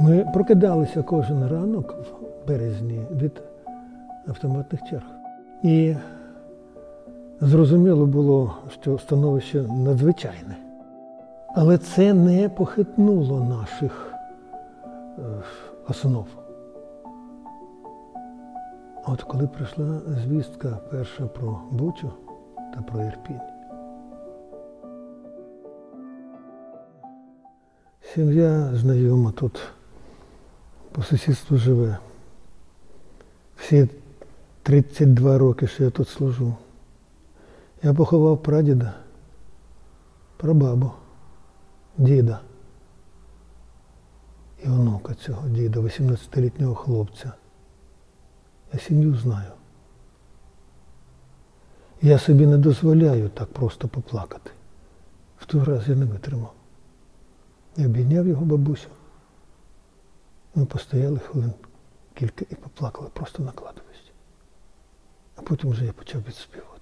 Ми прокидалися кожен ранок в березні від автоматних черг. І зрозуміло було, що становище надзвичайне. Але це не похитнуло наших е, основ. От коли прийшла звістка перша про Бучу та про Ірпінь, сім'я знайома тут по сусідству живе. Всі 32 роки, що я тут служу. Я поховав прадіда, прабабу, діда і онука цього діда, 18-літнього хлопця. Я сім'ю знаю. Я собі не дозволяю так просто поплакати. В той раз я не витримав. Я обійняв його бабусю. Ми постояли хвилин кілька і поплакали просто на кладовищі. А потім вже я почав відспівати.